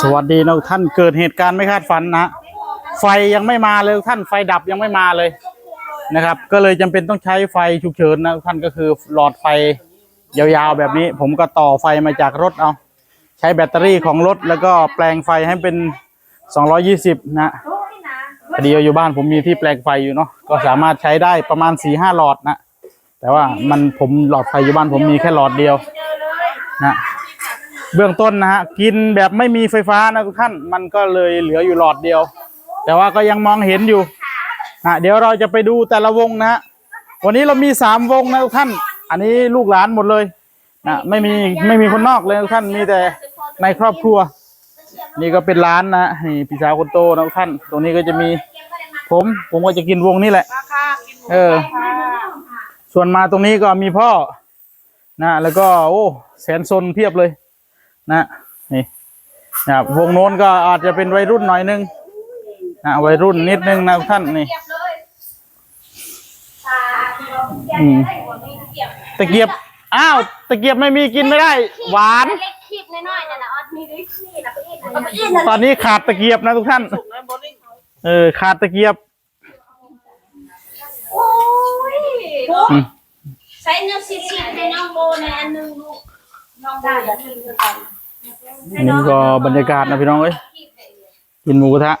สวัสดีนะทุกท่านเกิดเหตุการณ์ไม่คาดฝันนะไฟยังไม่มาเลยท่านไฟดับยังไม่มาเลยนะครับ ก็เลยจำเป็นต้องใช้ไฟฉุกเฉินนะท่านก็คือหลอดไฟยาวๆแบบนี้ ผมก็ต่อไฟมาจากรถเอาใช้แบตเตอรี่ของรถแล้วก็แปลงไฟให้เป็น 220 นะพอดีอยู่บ้านผมมีที่แปลงไฟอยู่เนาะก็สามารถใช้ได้ประมาณ4ีห้าหลอดนะแต่ว่ามันผมหลอดไฟอยู่บ้านผมมีแค่หลอดเดียวนะ เบื้องต้นนะฮะกินแบบไม่มีไฟฟ้านะทุกท่านมันก็เลยเหลืออยู่หลอดเดียว แต่ว่าก็ยังมองเห็นอยู่นะเดี๋ยวเราจะไปดูแต่ละวงนะฮะวันนี้เรามีสามวงนะทุกท่าน อันนี้ลูกหลานหมดเลยนะไม่มีไม่มีคนนอกเลยทุกท่านมีแต่ในครอบครัว นี่ก็เป็นร้านนะนี่พี่สาวคนโตนะทุกท่าน ตรงนี้ก็จะมีผม ผมก็จะกินวงนี้แหละเออ ส่วนมาตรงนี้ก็มีพ่อนะแล้วก็โอ้แสนซนเพียบเลย นะนี่นะครับวงโน้นก็อาจจะเป็นวัยรุ่นหน่อยนึงนะวัยรุ่นนิดนึงนะทุกท่านนี่อืมตะเกียบอ้าวตะเกียบไม่มีกินไม่ได้ หวานเล็กคลิปน้อยๆนั่นแหละออดมีด้วยนี่นะไปอีกนะไปอีกนะตอนนี้ขาดตะเกียบนะทุกท่าน เออ ขาดตะเกียบโอ้ยอืมใช้เนื้อซีซีในน้องโบในอันหนึงลูก น้องได้แล้วกินกันอันนี้ก็บรรยากาศนะพี่น้องเอ้ยกินหมูกระทะ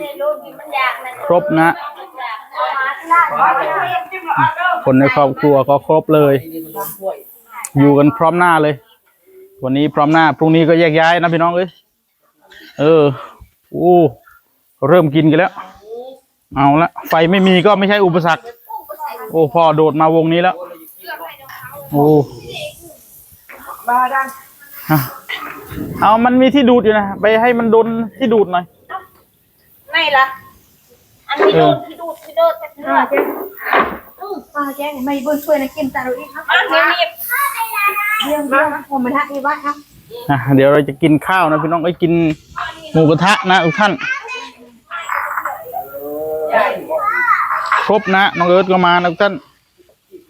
ในลูกกินมันอยากนะครบนะ คนในครอบครัวก็ครบเลย อยู่กันพร้อมหน้าเลย วันนี้พร้อมหน้าพรุ่งนี้ก็แยกย้ายนะพี่น้องเอ้ยเออโอ้เริ่มกินกันแล้ว เอาละไฟไม่มีก็ไม่ใช่อุปสรรค โอ้พ่อโดดมาวงนี้แล้ว โอ้ ฮะเอามันมีที่ดูดอยู่นะ ไปให้มันโดนที่ดูดหน่อย ไม่ละอันที่ดูดที่ดูดที่ดูดจะเลือดป้าแจ้งไม่เบิ้ลช่วยนะกินตาเราอีกครับอันนี้มีเรื่องเรื่องผมมาทักอีบ้านครับอะเดี๋ยวเราจะกินข้าวนะพี่น้องไอ้ยกินหมูกระทะนะทุกท่านครบนะน้องเอิร์ธก็มานะทุกท่าน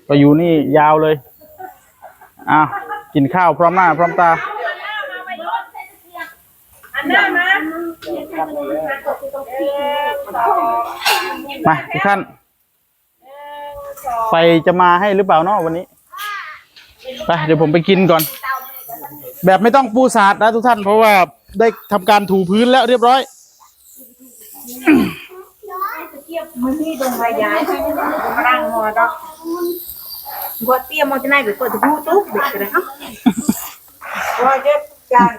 ก็อยู่นี่ยาวเลยอ้าว กินข้าวพร้อมหน้าพร้อมตา อันหน้ามามาทุกท่านไฟจะมาให้หรือเปล่าเนาะวันนี้ ไปเดี๋ยวผมไปกินก่อน แบบไม่ต้องปูสาดนะทุกท่าน เพราะว่าได้ทำการถูพื้นแล้วเรียบร้อย มันนี่ตรงใบย้ายให้ร่างหัวดอก กดเตี้ยมันจะไหนไปเปิดตู้ตู้เด็กเลยครับว่าเจ็บจาน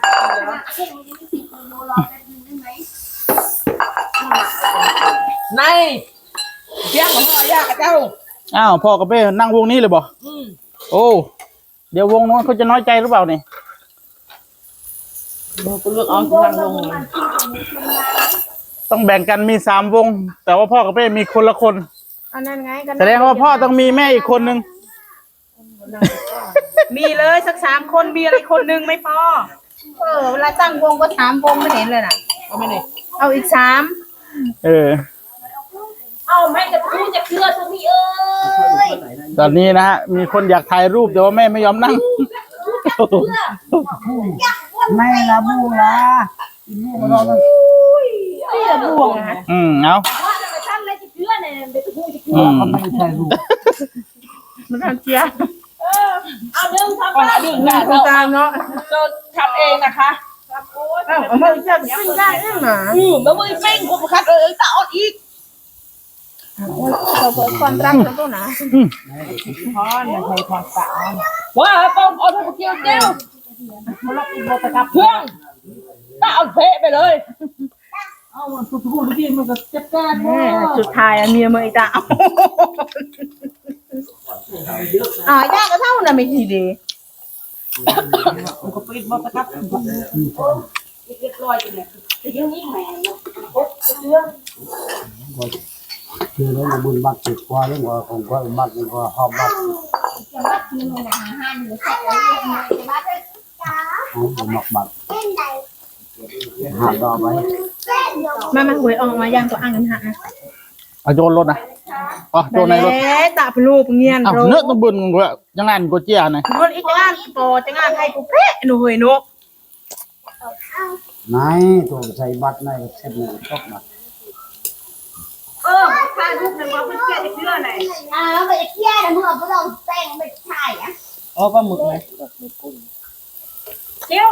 ในเสียงของพ่อยากกับเจ้าอ้าวพ่อกับเป้นั่งวงนี้เลยบ่อืมโอ้ เดี๋ยววงโน้นเขาจะน้อยใจหรือเปล่าเนี่ยมึงกูเลือกเอาทางลงต้องแบ่งกันมีสามวง แต่ว่าพ่อกับเป้มีคนละคน อันนั้นไงกันแสดงว่าพ่อต้องมีแม่อีกคนนึง มีเลยสักสามคนมีอะไรคนหนึ่งไม่พอเออเวลาตั้งวงก็ถามวงไม่เห็นเลยน่ะ เอาไหมนี่เอาอีกสามเออ เอาไม่จะพูดจะเลือดทั้งนี้เอ้ยตอนนี้นะฮะมีคนอยากถ่ายรูปแต่ว่าแม่ไม่ยอมนั่ง ไม่ละบูละนี่ละบวงนะอืมเอาว่าจะไปท่านอะไรจะเลือดเนี่ยไปพูดจะอืมไม่ใช่ลูกมันทำเจีย เอาเรื่องทำก่อนอดีตนะคุณเราตามเนาะเราทำเองนะคะเอ้าเอามาจะขึ้นได้เองนะอืมแล้วมึงเป้งกูประคัดเออตาอดอีกเราเปิดความรักแล้วตัวนะพอนไม่ใช่พอนตาว่าป้อมเอาไปเกี่ยวเจ้ามาล็อกอีโบตะกับเพื่อนตาเอาเพะไปเลยเอามันสุดทุกทีมันก็จัดการแม่จุดท้ายอะเมียเมยตา อ่ายากก็เท่าน่ะไม่ทีดีมันก็ปิดโบตะกับเรียบร้อยกันเลยแต่ยังยิ่งแหม่คือแล้วบุญบัตรติดกว่าเรื่องว่าของก็บัตรนี่ก็หอบบัตรจะมาทีนึงนะห้าหนึ่งใส่แล้วเรียกมาจะมาจะเอาหมักบัตรหาดอกไว้มามาหวยออกมาย่างตัวอ่างกันหาเอาโจนรถนะ อ๋อโจนในรถแหมตาเป็นรูปเงียนอ้าวโรเนื้อต้องบุญกูอะยังไงกูเจียหน่อยรถอีกงานปอจะงานให้กูเป๊ะหนูเฮยนกไหนตัวใช้บัตรไหนเช็ดหนึ่งตกบัตรเออพาลูกมันมาเพื่อเกลียดเพื่อไหนอ่าไปเที่ยวเมื่อพวกเราแต่งไปถ่ายอะอ๋อปลาหมึกไหมเดี๋ยว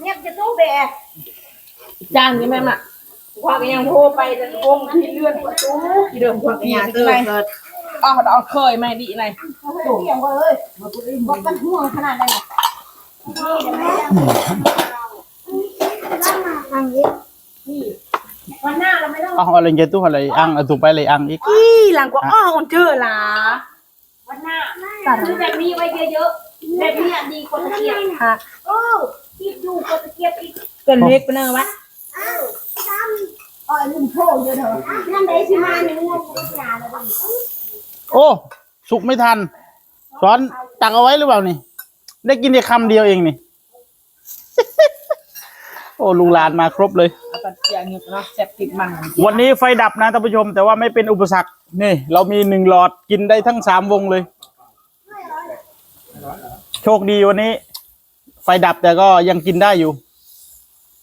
เงียบจะตู้แบกจานนี้แม่น่ะ พวกยังโทรไปจะวงที่เลื่อนประตูที่เดิมพวกยังเกิดเกิดอ๋อเอาเคยไหมดีไหนเที่ยวเลยบอกกันห่วงขนาดไหนทางนี้วันหน้าเราไม่ต้องอาออะไรเงี้ยตู้อะไรอังถูกไปเลยอังอีกอีหลังกว่าอ้อคนเจอละวันหน้าซื้อแบบนี้ไว้เยอะๆแบบนี้ดีกว่าตะเกียบค่ะโอ้คิดดูกว่าตะเกียบอีกเป็นเล็กไปเนอะวะอ้าว ทำอ๋อลืมโทษเยอะเถอะนั่นได้สิมาหนึ่งงงกุญแจแล้วบ้างโอ้สุกไม่ทันซ้อนตักเอาไว้หรือเปล่านี่ ได้กินแค่คำเดียวเองนี่ โอ้ลุงหลานมาครบเลยปัจจัยนี้เนาะแซ่บติดมันวันนี้ไฟดับนะท่านผู้ชม แต่ว่าไม่เป็นอุปสรรคนี่ เรามีหนึ่งหลอดกินได้ทั้งสามวงเลย โชคดีวันนี้ ไฟดับแต่ก็ยังกินได้อยู่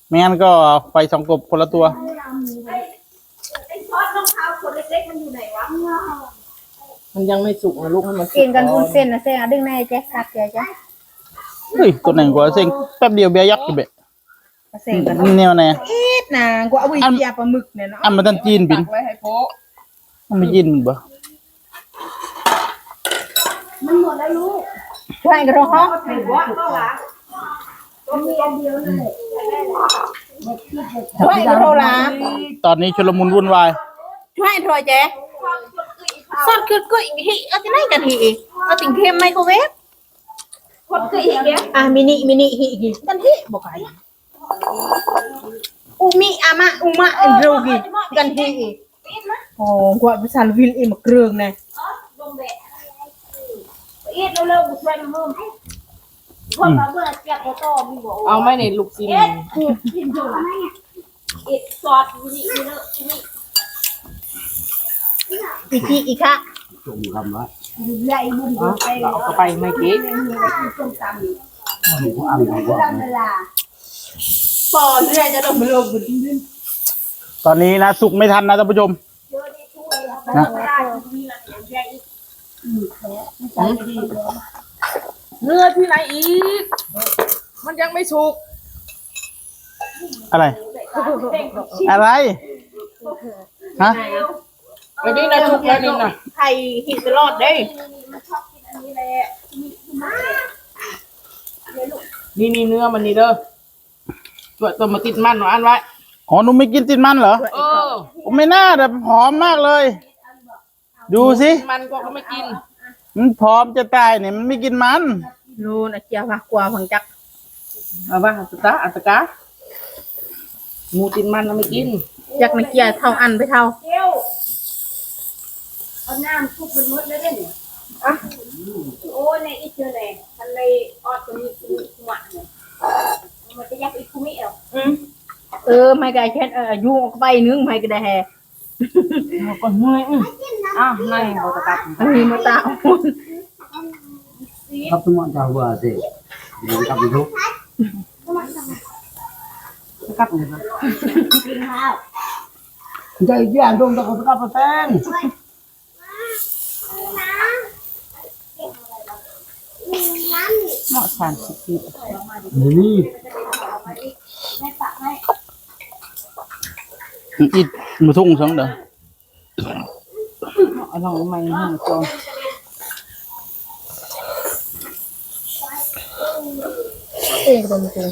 ไม่งั้นก็ไฟสองกบคนละตัวไอ้ทอดร องเท้าคนเล็กๆมันอยู่ไหนวะมันยังไม่สุกนะลูกให้มันกินกันคุณเส้นนะเส้นอะดึงในแจ๊คคักแกจ้ะเฮ้ยตัวไหนกว่าเซ็งแป๊บเดียวเบียร์ยักษ์อยู่เบะเส้นกันแนวไหนอีดนะกูเอาไว้เกียบปลาหมึกเนี่ยเนาะอันมันตันจีนบินไว้ให้โป๊ะมันไม่ยินมันบ่มันหมดแล้วลูกช่วยกันร้องห้องถือว่าก็วะก็มีอันเดียวนั่นแหละช่วยกันโทรลาตอนนี้ชุลมุนวุ่นวาย ช่วยโทรแจ๊สอดคือกุ้ยฮิเอาที่ไหนกันฮิเอาติ่งเค็มไมโครเวฟคนเคยเห็นเนี่ยอะมินิมินิฮิกิกันฮิบอกไงอูมิอามะอูมะอันโรกิกันฮิโอ้กว่าภาษาวิลอิมเกรืองนะลงแบะเอ็ดเร็วๆกูช่วยมันเพิ่มคนมาเมื่อเจ็บโตมีบอกเอาไหมในลูกซีนเอ็ดกูกินอยู่ละเอ็ดซอสนี่นี่เน อะนี่อีกทีอีกค่ะจงทำไว้ใหญ่บุญอ๋อไปเราเอาไปไม่เก๊กส้มตำอยู่ผมก็อ่านเอาว่าตามเวลาปอเรื่อยจะต้องไปลงบุญตอนนี้นะสุกไม่ทันนะท่านผู้ชมเจอได้ช่วยแล้วเวลามีหลักใหญ่เนื้อที่ไหนอีก มันยังไม่สุก อะไร อะไร ฮะ ไอ้นี่นะสุกแล้วนี่นะไทยฮิตลอดเด้มันชอบกินอันนี้แหละนี่นี่เนื้อมันนี่เด้อตัวตัวมาติดมันหนูอันไว้อ๋อหนูไม่กินติดมันเหรอเออผมไม่น่าแต่หอมมากเลย ดูสิมันก็เขาไม่กิน มันพร้อมจะตายเนี่ยมันไม่กินมันนู่นอาเจียวมากกว่าพังจักเอาว่าอัตตาอัตตะหมูติดมันเราไม่กินจักนักเกียร์เท่าอันไปเท่า เที่ยวเอาน้ำทุบมันมดเลยเนี่ยอะโอ้ยในอีเจอเลยทะเลออดตัวนี้คือหวานเนี่ยมันจะยักอีกคุมิเอวเออไม่ก็แค่เออยุ่งออกไปนึงไม่ก็ได้แฮเราก็เมื่อยอื้ออ้าวนั่นบอตะกับอันนี้มาตาอุ่นครับทุกคนจะว่าสิเดี๋ยวกลับไปทุกตะกับเลยนะกินข้าวใจเย็นดงตะกตะกับแตงเหมาะสามสิบปีนี่ไม่ปากให้อีกมือทุ่งสองเด้อเอาลองใหม่ให้มันโตเองตรงจริง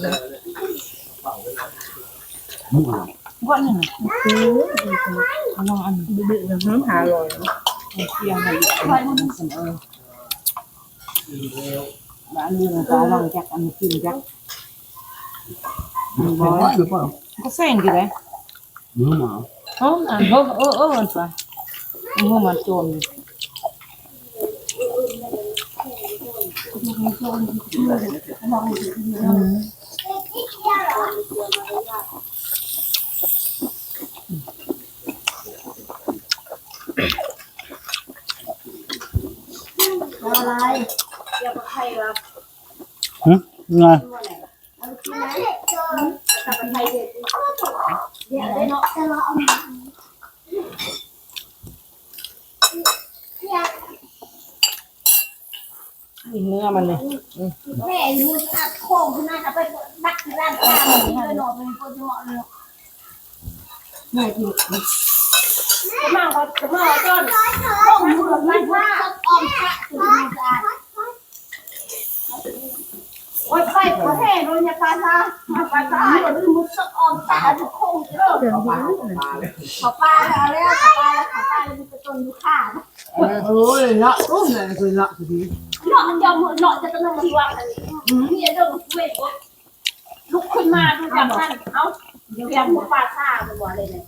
มั่วว่านี่นะเอาลองอันดื้อๆนะหาลอยเคี่ยวให้มันเสมอแล้วอันนี้เราจะลองจักอันนี้กินจักมันบ่อยหรือเปล่าก็เส้นกี่เลยเนื้อ หมาเอออันเออเออเออมันไปเออมันโหึไงเอากินไหมกับไทยเด็ดเดี๋ยวได้เนาะจะรอเอากินเนื้อมันเลยแม่มืออัดโค้งขึ้นมาไปดักที่ร้านข้าวเลยเนาะเป็นคนเหมาะเลยแม่กินจะมาก็จะมาจนโค้งมือมันว่าอ้อมพระสุดสะอาด โอ้ยไปขอแห่โดนยาปาซาปาซาหรือมุสออมตาทุกโค้งเลิกขอปลาแล้วแล้วขอปลาแล้วขอปลาแล้วมันจะต้นดูข้าเอ้ยละตุ้มเลยคือละสิเนาะยอมเนาะจะต้องมาที่ว่าอันนี้นี่เรื่องเวทลุกขึ้นมาดูจับท่านเอ้าเดี๋ยวยังปลาซ่าไปบ่เลยเนี่ย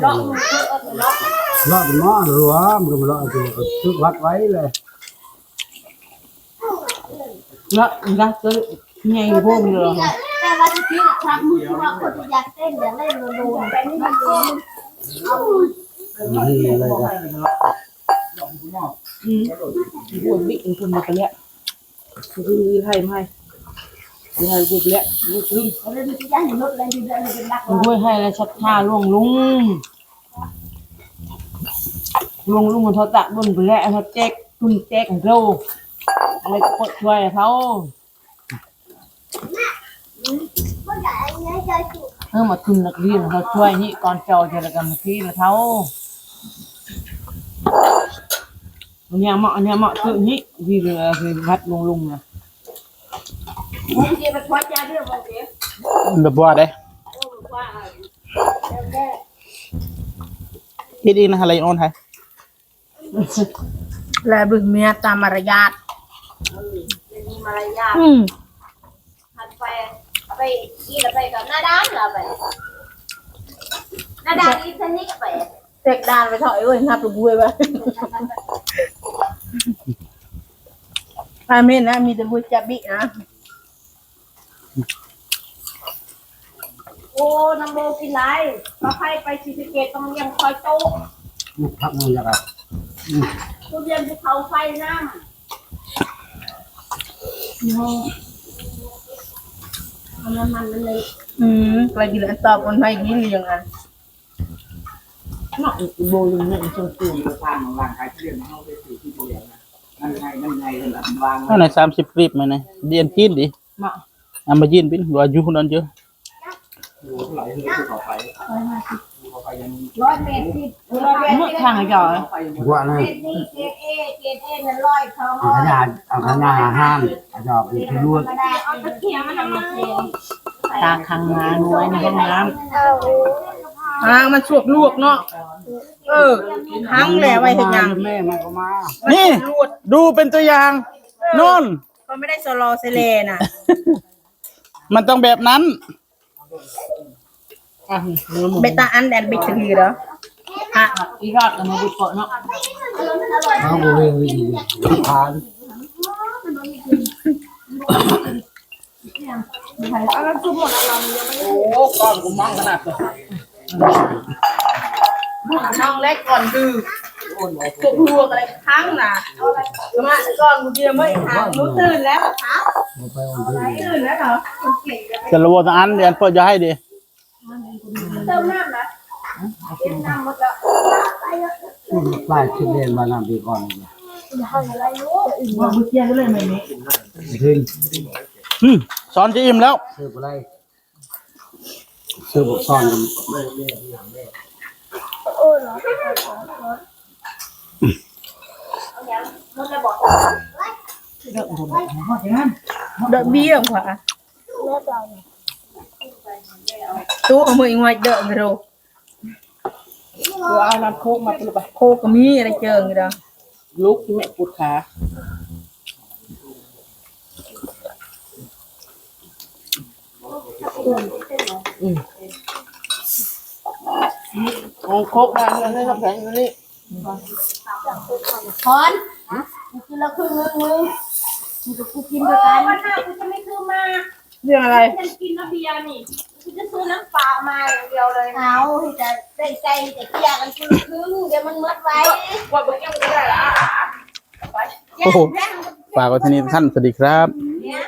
เลาะมือเออเลาะ รอดหม้อหรือว่ามันก็รอดตัวทึกวัดไว้เลยละละจะไงพวกนี้เหรอแต่ว่าที่พี่ทำมือว่าคนอยากเต้นอยากเล่นโดนแต่นี่มันเองนี่อะไรกันอืมปวดบิ๊กคุณมาไปแล้วคือให้ไม่ให้ให้กูไปแล้วลูกลืมเขาเลยจะย่างรถเลยจะเลยเป็นนักมันด้วยให้แล้วชัดท่าล่วงลุงลุงลุงมันเขาตักบนไปแล้วเขาแจกตุนแจกของเรา อะไรก็กดช่วยเขาเออมาทุนนักเรียนเขาช่วยนี่ก่อนเจ้าจะละกันมาที่มาเท่าเนี้ยเหมาะเนี้ยเหมาะคือนี่ที่เรือคือวัดลุงลุงนะดยาเดี๋ยวเดือบว่าได้ว่าแล้วแม่คิดดีนะอะไรโอนไทยแลบึงเมียตามมารยาท เป็นมารยาทอืมหันไปเอาไปกินแล้วไปกับหน้าด้านเหรอไปหน้าด้านอีกชนิดไปเด็กดานไปถอยเว้ยนับลูกบุ้ยไปอาเมนนะมีแต่บุญจับบินะโอ้น้ำโมกินไรมาให้ไปซีสเกตต้องยังคอยโต๊ะลูกพักมันยังไงทุเรียนภูเขาไฟน้ำ มันมันมันเลยอืมไปกินแล้วตอบคนไทยกินหรือยังไงเหมาะโบลุงเนี่ยชมตูนทางของร่างกายที่เรียนเข้าไปสู่ที่เรียนนะนั่นไงนั่นไงนั่นแหละวางเท่าไหร่สามสิบคลิปไหมเนี่ยเดียนกินดิเหมาะเอามายินปิ้นว่าอยู่คนนั้นเยอะดูเท่าไหร่ที่ต่อไปต่อไปยัง ร้อยเมตรสิบร้อยเมตรเมื่อสิบทางจ่อยไปยังว่านะเมตรนี่เกรดเอเกรดเอนั่นร้อยสองเอาขนาดเอาขนาดห้ามเอาจอบเป็นลวดก็ได้เอาตะเกียบมาทำไมตาคังงานไว้ในห้องน้อ่างมันชวกลวกเนาะเออทั้งแหละไว้เห็นยังแม่มันก็มานี่ลวดดูเป็นตัวอย่างโน่นก็ไม่ได้สโลอเซเลน่ะ มันต้องแบบนั้นำ อะเนื้อหมูเบต้าอันแดนบิทรีเหรอฮะอีรอดกับมาบุกเกาะเนาะเอาไปเรียนวิธีทานโอ้ก้อนกูมั่งขนาดเลยน้องเล็กก่อนดื้อพวกลวกอะไรทั้งน่ะมาก่อนกูเดียวไม่ทางรู้ตื่นแล้วเหรอคะเอาไปเอาไปตื่นแล้วเหรอจะระวังอันเดียนเปิดจะให้ดิ เติมน้ำนะเติมน้ำหมดแล้วป้ายคิดเรียนมานำปีก่อนว่าบุกเกี้ยก็เลยไม่มีถึงอืมสอนจะอิ่มแล้วเสื้ออะไรเสื้อบุกซ่อนกันมันจะบอกเรื่องของ ผมเพราะฉะนั้น đợi bia không phải tú ở mười ngoài đợi người rồi ตัวเอาน้ำโคกมาตุลไป khô có mi ở đây chờ người đó ลูกที่แม่ปวดขาอืมเอาโคกมาเลยให้น้ำแข็งอยู่นี่ถอนคือเราคือมึงมึงมึงกับกูกินด้วยกันวันหน้ากูจะไม่ซื้อมา riêng อะไรฉันกินน้ำเบียร์นี่ กูจะซื้อน้ำเปล่ามาอย่างเดียวเลยเอาที่จะได้ใจแต่เกียร์กันคือครึ่งเดี๋ยวมันมัดไว้ว่าบุกเกี้ยไม่ได้ละโอ้โห ฝากไว้ที่นี่ท่านสวัสดีครับ เนี่ย